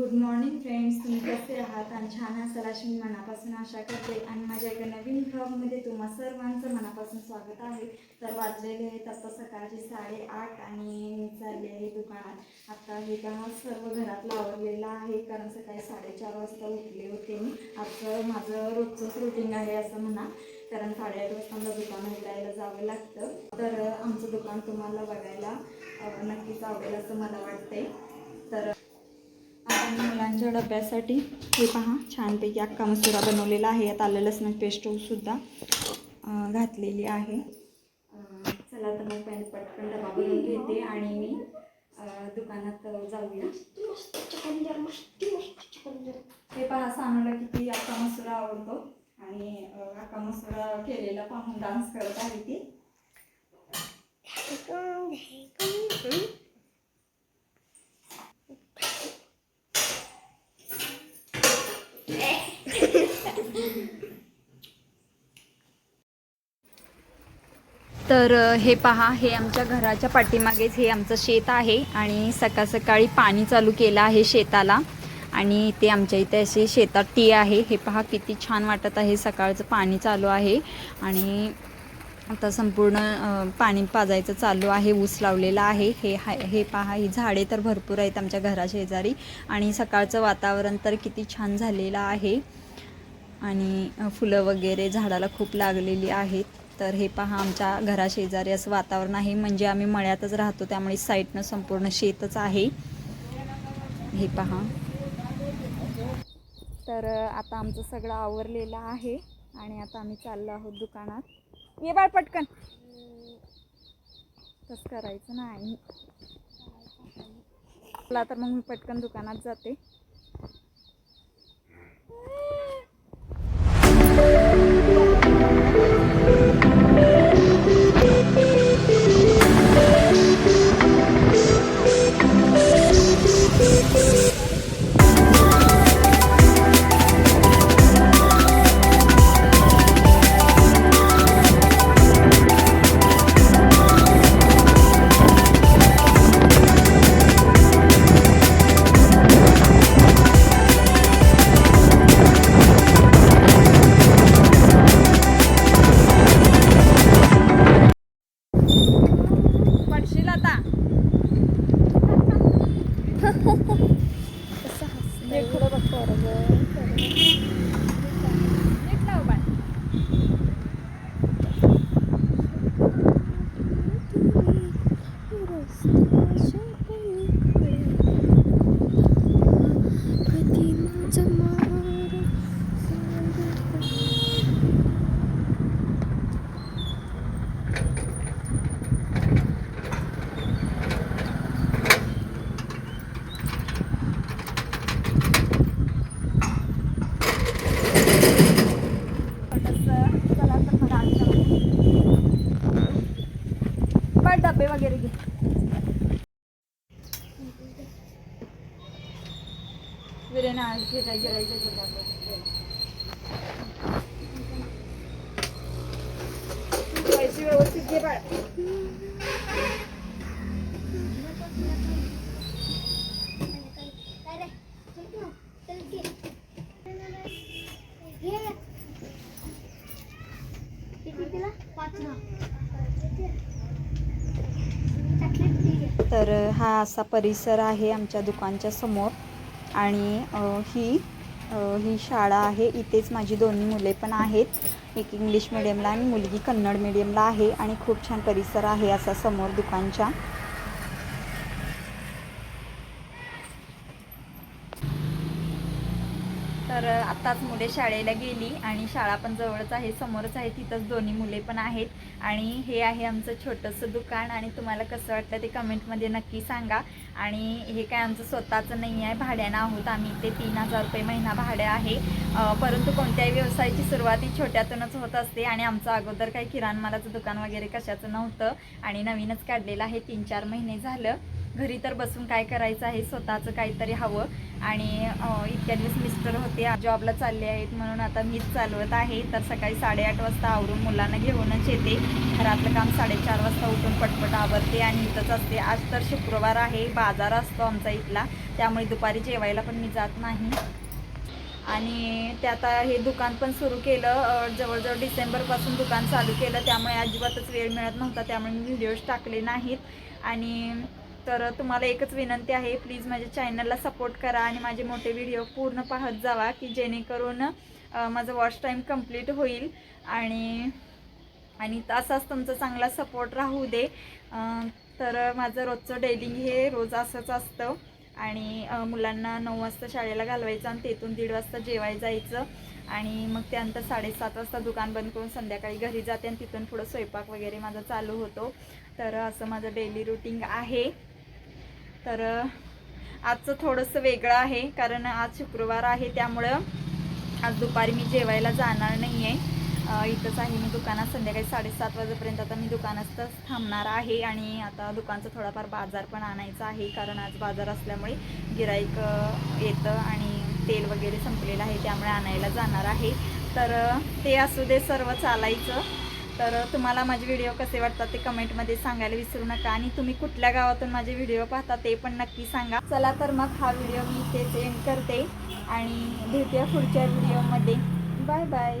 Good morning friends तुम्ही कसे आहात? आणि छान असाल अशी मी मनापासून आशा करते. आणि माझ्या एका नवीन ब्लॉगमध्ये तुम्हा सर्वांचं मनापासून स्वागत आहे. तर वाजलेले आहेत तसं सकाळचे साडेआठ आणि चालले आहे दुकानात. आत्ता हे काम सर्व घरातलं आवरलेलं आहे कारण सकाळी साडेचार वाजता उठले होते मी. आजचं माझं रोजचंच रुटीन आहे असं म्हणा कारण साडेआठ वाजता मला दुकान उघडायला जावं लागतं. तर आमचं दुकान तुम्हाला बघायला नक्कीच आवडेल असं मला वाटते तर आणि मुलांच्या डब्यासाठी हे पहा छानपैकी अक्का मसुरा बनवलेला आहे. यात आलं लसणाची पेस्टसुद्धा घातलेली आहे. चला तर मग पॅन पटकन डबा बनवून घेते आणि मी दुकानात जाऊया. हे पहा सानूला किती अक्का मसुरा आवडतो. आणि अं, अक्का मसुरा केलेला पाहून डान्स करत आहे ती. तर हे पहा हे आमच्या घराच्या पाठीमागेच हे आमचं शेत आहे आणि सकाळ सकाळी पाणी चालू केलं आहे शेताला आणि ते आमच्या इथे असे शेतात टी आहे. हे पहा किती छान वाटत आहे. सकाळचं पाणी चालू आहे आणि आता संपूर्ण पाणी पाजायचं चालू आहे. ऊस लावलेला आहे. हे हा हे पहा ही झाडे तर भरपूर आहेत आमच्या घराशेजारी आणि सकाळचं वातावरण तर किती छान झालेलं आहे आणि फुलं वगैरे झाडाला खूप लागलेली आहेत. तर हे पहा आमच्या घराशेजारी असं वातावरण आहे. म्हणजे आम्ही मळ्यातच राहतो त्यामुळे साईडनं संपूर्ण शेतच आहे. हे पहा. तर आता आमचं सगळं आवरलेलं आहे आणि आता आम्ही चाललो आहोत दुकानात. ये बाळ पटकन. तसं करायचं नाही. चला तर मग मी पटकन दुकानात जाते. 我 डबे वगैरे घे. विरेना पैसे व्यवस्थित घे बाळ. तर हा असा परिसर आहे आमच्या दुकानच्या समोर. आणि ही ही शाळा आहे. इथेच माझी दोन्ही मुले पण आहेत. एक इंग्लिश मिडियमला आणि मुलगी कन्नड मिडियमला आहे. आणि खूप छान परिसर आहे असा समोर दुकानच्या. तर आत्ताच मुले शाळेला गेली आणि शाळा पण जवळच आहे समोरच आहे तिथंच दोन्ही मुले पण आहेत. आणि हे आहे आमचं छोटंसं दुकान आणि तुम्हाला कसं वाटतं ते कमेंटमध्ये नक्की सांगा. आणि हे काय आमचं स्वतःचं नाही आहे भाड्यानं आहोत आम्ही. ते तीन हजार रुपये महिना भाडे आहे. परंतु कोणत्याही व्यवसायाची सुरुवात ही छोट्यातूनच होत असते आणि आमचं अगोदर काही किराणमालाचं दुकान वगैरे कशाचं नव्हतं. आणि नवीनच काढलेलं आहे तीन चार महिने झालं. घरी तर बसून काय करायचं आहे स्वतःचं काहीतरी हवं. आणि इतक्या दिवस मिस्टर होते जॉबला चालले आहेत म्हणून आता मीच चालवत आहे. तर सकाळी साडेआठ वाजता आवरून मुलांना घेऊनच येते. घरातलं काम साडेचार वाजता उठून पटपट आवरते आणि इथंच असते. आज तर शुक्रवार आहे बाजार असतो आमचा इथला. त्यामुळे दुपारी जेवायला पण मी जात नाही. आणि ते आता हे दुकान पण सुरू केलं. जवळजवळ डिसेंबरपासून दुकान चालू केलं. त्यामुळे अजिबातच वेळ मिळत नव्हता. त्यामुळे मी व्हिडिओज टाकले नाहीत. आणि तर तुम्हाला एकच विनंती आहे प्लीज माझ्या चॅनलला सपोर्ट करा आणि माझे मोठे व्हिडिओ पूर्ण पाहत जावा की जेणेकरून माझं वॉच टाईम कंप्लीट होईल. आणि आणि असाच तुमचा चांगला सपोर्ट राहू दे. तर माझं रोजचं डेलिंग हे रोज असंच असतं. आणि मुलांना नऊ वाजता शाळेला घालवायचं आणि तेथून दीड वाजता जेवायला जायचं. आणि मग त्यानंतर साडेसात वाजता दुकान बंद करून संध्याकाळी घरी जाते आणि तिथून पुढं स्वयंपाक वगैरे माझा चालू होतो. तर असं माझं डेली रुटीन आहे. तर आजचं थोडंसं वेगळं आहे कारण आज शुक्रवार आहे त्यामुळं आज दुपारी मी जेवायला जाणार नाही आहे इथंच आहे मी दुकानात. संध्याकाळी साडेसात वाजेपर्यंत आता मी दुकानातच थांबणार आहे आणि आता दुकानचा थोडाफार बाजार पण आणायचा आहे कारण आज बाजार असल्यामुळे गिराईक येतं आणि तेल वगैरे संपलेलं आहे त्यामुळे आणायला जाणार आहे. तर ते असू दे सर्व चालायचं. तर तुम्हाला माझे व्हिडिओ कसे वाटतात ते कमेंटमध्ये सांगायला विसरू नका. आणि तुम्ही कुठल्या गावातून माझे व्हिडिओ पाहता ते पण नक्की सांगा. चला तर मग हा व्हिडिओ मी इथेच एंड करते. आणि भेटूया पुढच्या व्हिडिओमध्ये बाय बाय